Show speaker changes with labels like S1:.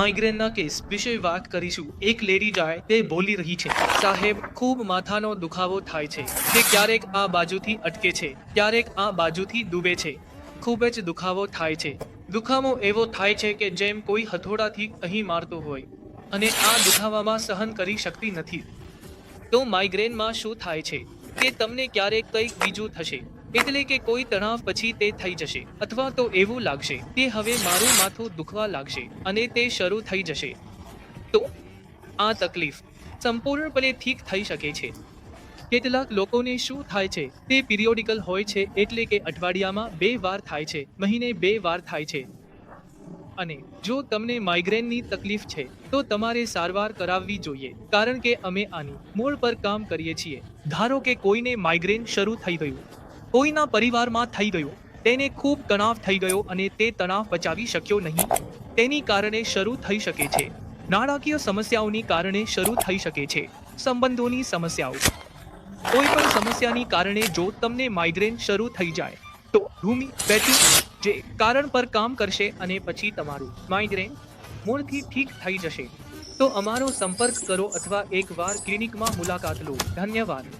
S1: માઇગ્રેનના case વિશે વાત કરીશું. એક લેડી જાય, તે બોલી રહી છે, સાહેબ, ખૂબ માથાનો દુખાવો થાય છે. તે ક્યારેક આ બાજુથી અટકે છે, ક્યારેક આ બાજુથી ડૂબે છે. ખૂબ જ દુખાવો થાય છે. દુખાવો એવો થાય છે કે જેમ કોઈ હથોડાથી અહીં મારતો હોય અને આ દુખાવામાં સહન કરી શકતી નથી. તો માઇગ્રેનમાં શું થાય છે? કે તમને ક્યારેક કંઈક બીજું થશે. એટલે કે કોઈ તણાવ પછી તે થઈ જશે, અથવા તો એવું લાગશે, કે હવે મારું માથું દુખવા લાગશે અને તે શરૂ થઈ જશે. તો આ તકલીફ સંપૂર્ણપણે ઠીક થઈ શકે છે. કેટલાક લોકોને શું થાય છે? તે પિરિયોડિકલ હોય છે એટલે કે અઠવાડિયામાં બે વાર થાય છે, મહિને બે વાર થાય છે. અને જો તમને માઇગ્રેનની તકલીફ છે, તો તમારે સારવાર કરાવવી જોઈએ, કારણ કે અમે આની મૂળ પર કામ કરીએ છીએ. ધારો કે કોઈને માઇગ્રેન શરૂ થઈ ગયું કોઈના પરિવારમાં થઈ ગયો, તેને ખૂબ તણાવ થઈ ગયો અને તે તણાવ બચાવી શક્યો નહીં. તેની કારણે શરૂ થઈ શકે છે. નાણાકીય સમસ્યાઓની કારણે શરૂ થઈ શકે છે. સંબંધોની સમસ્યાઓ. કોઈ પણ સમસ્યાની કારણે જો તમને માઇગ્રેન શરૂ થઈ જાય, તો ભૂમિ બેટિંગ જે કારણ પર કામ કરશે અને પછી તમારું માઇગ્રેન મૂળથી ઠીક થઈ જશે. તો અમારો સંપર્ક કરો અથવા એકવાર ક્લિનિકમાં મુલાકાત લો. ધન્યવાદ.